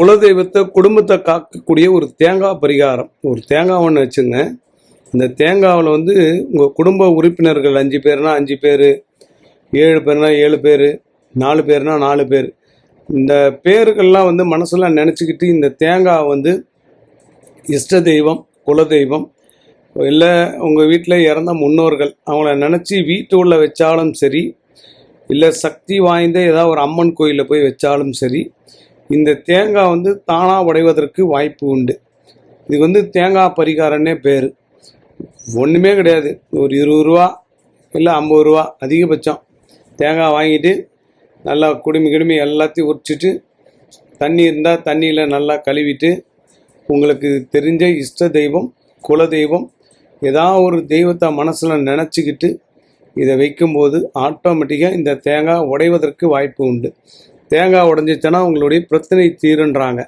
குலதெய்வத்தை குடும்பத்தை காக்கக்கூடிய ஒரு தேங்காய் பரிகாரம். ஒரு தேங்காய் ஒன்று வச்சுங்க. இந்த தேங்காவில் வந்து உங்கள் குடும்ப உறுப்பினர்கள் அஞ்சு பேர்னா அஞ்சு பேர் ஏழு பேர்னா ஏழு பேர் நாலு பேர்னா நாலு பேர். இந்த பேர்கள்லாம் வந்து மனசெல்லாம் நினச்சிக்கிட்டு இந்த தேங்காய் வந்து இஷ்ட தெய்வம் குலதெய்வம் இல்லை உங்கள் வீட்டில் இறந்த முன்னோர்கள் அவங்கள நினச்சி வீட்டு உள்ள வச்சாலும் சரி இல்லை சக்தி வாய்ந்த ஏதாவது ஒரு அம்மன் கோயிலில் போய் வச்சாலும் சரி இந்த தேங்காய் வந்து தானாக உடைவதற்கு வாய்ப்பு உண்டு. இதுக்கு வந்து தேங்காய் பரிகாரன்னே பேர். ஒன்றுமே கிடையாது. ஒரு இருபது ரூபா இல்லை ஐம்பது ரூபா அதிகபட்சம். தேங்காய் வாங்கிட்டு நல்லா குடுமி கிடுமி எல்லாத்தையும் உரிச்சிட்டு தண்ணி இருந்தால் தண்ணியில் நல்லா கழுவிட்டு உங்களுக்கு தெரிஞ்ச இஷ்ட தெய்வம் குல தெய்வம் ஏதாவது ஒரு தெய்வத்தை மனசில் நினச்சிக்கிட்டு இதை வைக்கும்போது ஆட்டோமேட்டிக்காக இந்த தேங்காய் உடைவதற்கு வாய்ப்பு உண்டு. தேங்காய் உடஞ்சிச்சுன்னா உங்களுடைய பிரச்சனை தீருன்றாங்க.